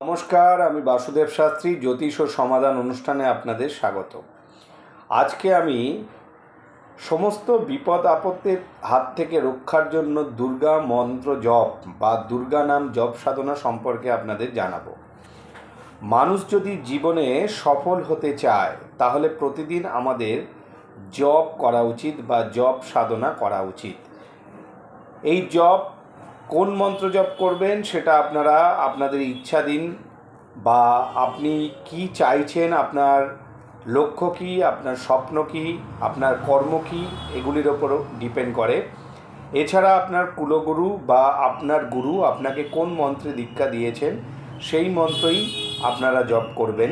নমস্কার, আমি বাসুদেব শাস্ত্রী, জ্যোতিষ ও সমাধান অনুষ্ঠানে আপনাদের স্বাগত আজকে আমি সমস্ত বিপদ আপত্তির হাত থেকে রক্ষার জন্য দুর্গা মন্ত্র জপ বা দুর্গা নাম জপ সাধনা সম্পর্কে আপনাদের জানাব। মানুষ যদি জীবনে সফল হতে চায়, তাহলে প্রতিদিন আমাদের জপ করা উচিত বা জপ সাধনা করা উচিত। এই জপ কোন মন্ত্র জপ করবেন সেটা আপনারা আপনাদের ইচ্ছা দিন বা আপনি কি চাইছেন, আপনার লক্ষ্য কী, আপনার স্বপ্ন কী, আপনার কর্ম কী, এগুলির ওপর ডিপেন্ড করে। এছাড়া আপনার কুলগুরু বা আপনার গুরু আপনাকে কোন মন্ত্রে দীক্ষা দিয়েছেন, সেই মন্ত্রই আপনারা জপ করবেন।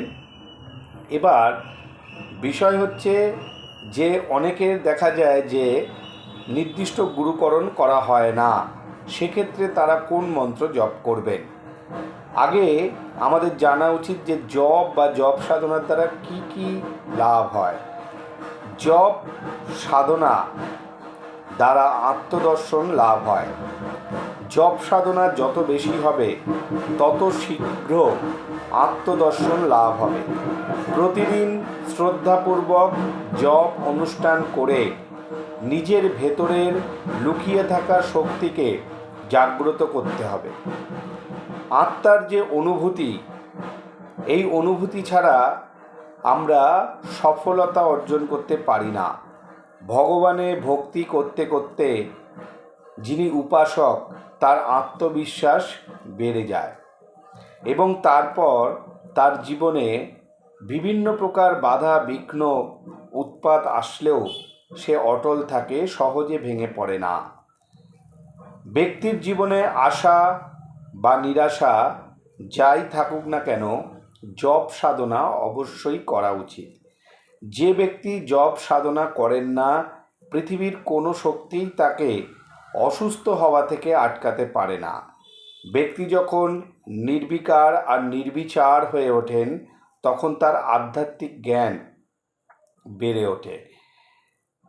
এবার বিষয় হচ্ছে যে অনেকের দেখা যায় যে নির্দিষ্ট গুরুকরণ করা হয় না। সেক্ষেত্রে তারা কোন মন্ত্র জপ করবেন? আগে আমাদের জানা উচিত যে জপ বা জপ সাধনার দ্বারা কি কি লাভ হয়। জপ সাধনা দ্বারা আত্মদর্শন লাভ হয়। জপ সাধনা যত বেশি হবে, তত শীঘ্র আত্মদর্শন লাভ হবে। প্রতিদিন শ্রদ্ধাপূর্বক জপ অনুষ্ঠান করে নিজের ভেতরের লুকিয়ে থাকা শক্তিকে জাগ্রত করতে হবে। আত্মার যে অনুভূতি, এই অনুভূতি ছাড়া আমরা সফলতা অর্জন করতে পারি না। ভগবানে ভক্তি করতে করতে যিনি উপাসক, তার আত্মবিশ্বাস বেড়ে যায় এবং তারপর তার জীবনে বিভিন্ন প্রকার বাধা, বিঘ্ন, উৎপাত আসলেও সে অটল থাকে, সহজে ভেঙে পড়ে না। ব্যক্তির জীবনে আশা বা নিরাশা যাই থাকুক না কেন, জপ সাধনা অবশ্যই করা উচিত। যে ব্যক্তি জপ সাধনা করেন না, পৃথিবীর কোনো শক্তিই তাকে অসুস্থ হওয়া থেকে আটকাতে পারে না। ব্যক্তি যখন নির্বিকার আর নির্বিচার হয়ে ওঠেন, তখন তার আধ্যাত্মিক জ্ঞান বেড়ে ওঠে।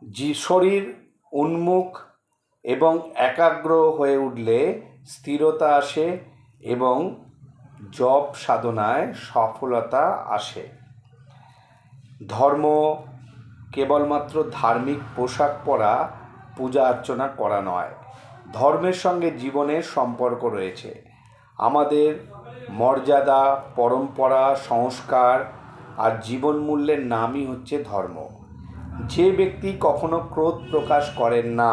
যে শরীর, উন্মুখ এবং একাগ্র হয়ে উঠলে স্থিরতা আসে এবং জপ সাধনায় সফলতা আসে। ধর্ম কেবলমাত্র ধার্মিক পোশাক পরা, পূজা অর্চনা করা নয়। ধর্মের সঙ্গে জীবনের সম্পর্ক রয়েছে। আমাদের মর্যাদা, পরম্পরা, সংস্কার আর জীবন মূল্যের নামই হচ্ছে ধর্ম। যে ব্যক্তি কখনো ক্রোধ প্রকাশ করেন না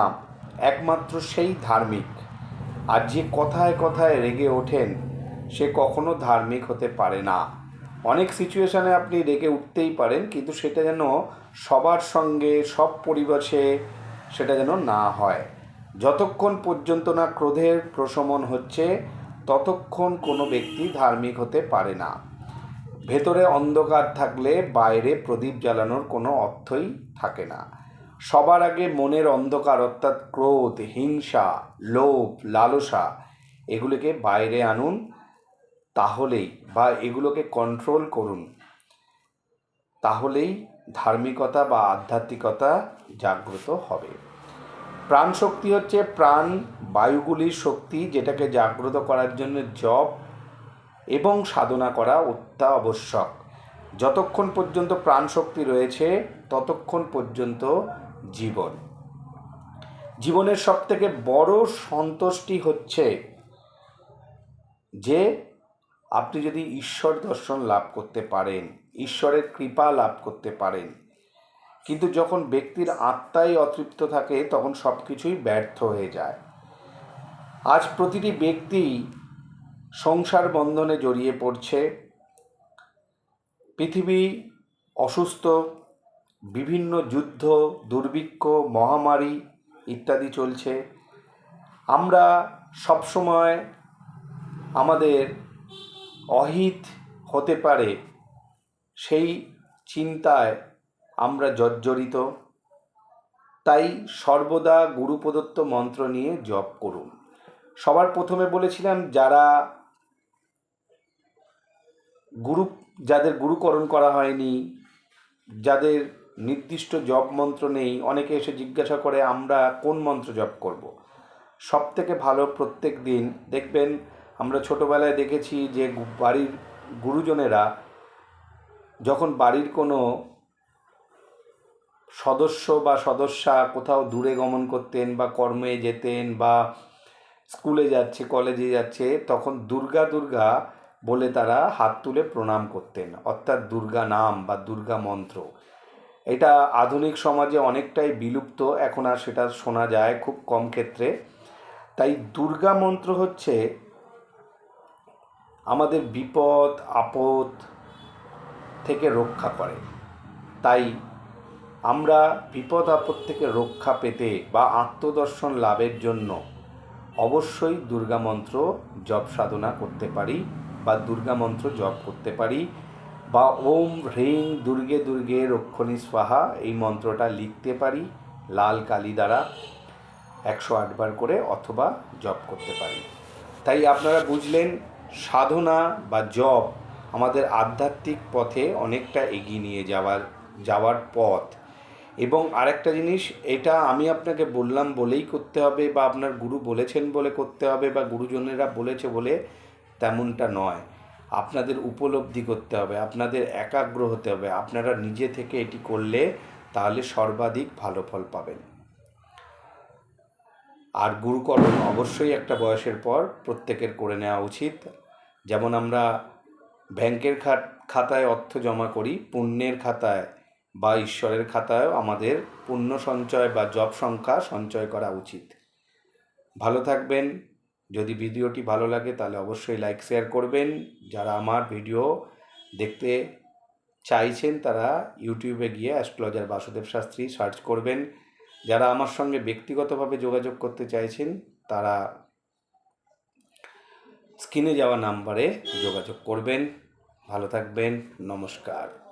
একমাত্র সেই ধার্মিক। আর যে কথায় কথায় রেগে ওঠেন, সে কখনো ধার্মিক হতে পারে না। অনেক সিচুয়েশানে আপনি রেগে উঠতেই পারেন, কিন্তু সেটা যেন সবার সঙ্গে, সব পরিবেশে সেটা যেন না হয়। যতক্ষণ পর্যন্ত না ক্রোধের প্রশমন হচ্ছে, ততক্ষণ কোনো ব্যক্তি ধার্মিক হতে পারে না। ভেতরে অন্ধকার থাকলে বাইরে প্রদীপ জ্বালানোর কোনো অর্থই থাকে না। সবার আগে মনের অন্ধকার অর্থাৎ ক্রোধ, হিংসা, লোভ, লালসা এগুলোকে বাইরে আনুন, তাহলেই বা এগুলোকে কন্ট্রোল করুন। তাহলেই ধার্মিকতা বা আধ্যাত্মিকতা জাগ্রত হবে। প্রাণ শক্তি হচ্ছে প্রাণ, বায়ুগুলির শক্তি যেটাকে জাগ্রত করার জন্য জপ এবং সাধনা করা অত্যাবশ্যক। যতক্ষণ পর্যন্ত প্রাণ শক্তি রয়েছে, ততক্ষণ পর্যন্ত জীবন। জীবনের সবথেকে বড় সন্তুষ্টি হচ্ছে যে, আপনি যদি ঈশ্বর দর্শন লাভ করতে পারেন, ঈশ্বরের কৃপা লাভ করতে পারেন, কিন্তু যখন ব্যক্তির আত্মাই অতৃপ্ত থাকে, তখন সব কিছুই ব্যর্থ হয়ে যায়। আজ প্রতিটি ব্যক্তি সংসার বন্ধনে জড়িয়ে পড়ছে, পৃথিবী অসুস্থ বিভিন্ন যুদ্ধ, দুর্ভিক্ষ, মহামারী ইত্যাদি চলছে। আমরা সবসময় আমাদের অহিত হতে পারে সেই চিন্তায় আমরা জর্জরিত। তাই সর্বদা গুরু প্রদত্ত মন্ত্র নিয়ে জপ করুন। সবার প্রথমে বলেছিলাম, যারা গুরু, যাদের গুরুকরণ করা হয়নি, যাদের নির্দিষ্ট জপ মন্ত্র নেই, অনেকে এসে জিজ্ঞাসা করে আমরা কোন মন্ত্র জপ করব। সব থেকে ভালো প্রত্যেক দিন, দেখবেন আমরা ছোটোবেলায় দেখেছি যে বাড়ির গুরুজনেরা যখন বাড়ির কোনো সদস্য বা সদস্যা কোথাও দূরে গমন করতেন বা কর্মে যেতেন বা স্কুলে যাচ্ছে, কলেজে যাচ্ছে, তখন দুর্গা দুর্গা বলে তারা হাত তুলে প্রণাম করতেন অর্থাৎ দুর্গা নাম বা দুর্গা মন্ত্র এটা আধুনিক সমাজে অনেকটাই বিলুপ্ত, এখন আর সেটা শোনা যায় খুব কম ক্ষেত্রে। তাই দুর্গা মন্ত্র হচ্ছে, আমাদের বিপদ, আপদ থেকে রক্ষা করে। তাই আমরা বিপদ, আপদ থেকে রক্ষা পেতে বা আত্মদর্শন লাভের জন্য অবশ্যই দুর্গা মন্ত্র জপ সাধনা করতে পারি বা দুর্গা মন্ত্র জপ করতে পারি। বা ওম হ্রিং দুর্গে দুর্গে রক্ষণী স্বাহা এই মন্ত্রটা লিখতে পারি, লাল কালি দ্বারা একশো আটবার করে অথবা জপ করতে পারি। তাই আপনারা বুঝলেন, সাধনা বা জপ আমাদের আধ্যাত্মিক পথে অনেকটা এগিয়ে নিয়ে যাওয়ার যাওয়ার পথ। এবং আরেকটা জিনিস, এটা আমি আপনাকে বললাম বলেই করতে হবে বা আপনার গুরু বলেছেন বলে করতে হবে বা গুরুজনেরা বলেছে বলে তেমনটা নয়। আপনাদের উপলব্ধি করতে হবে, আপনাদের একাগ্র হতে হবে, আপনারা নিজে থেকে এটি করলে তাহলে সর্বাধিক ভালো ফল পাবেন। আর গুরুকরণ অবশ্যই একটা বয়সের পর প্রত্যেকের করে নেওয়া উচিত। যেমন আমরা ব্যাংকের খাত খাতায় অর্থ জমা করি, পুণ্যের খাতায় বা ঈশ্বরের খাতায়ও আমাদের পুণ্য সঞ্চয় বা জব সংখ্যা সঞ্চয় করা উচিত। ভালো থাকবেন। যদি ভিডিওটি ভালো লাগে তাহলে অবশ্যই লাইক, শেয়ার করবেন। যারা আমার ভিডিও দেখতে চাইছেন তারা ইউটিউবে গিয়ে অ্যাস্ট্রোলজার বাসুদেব শাস্ত্রী সার্চ করবেন। যারা আমার সঙ্গে ব্যক্তিগতভাবে যোগাযোগ করতে চাইছেন তারা স্ক্রিনে যাওয়া নাম্বারে যোগাযোগ করবেন। ভালো থাকবেন, নমস্কার।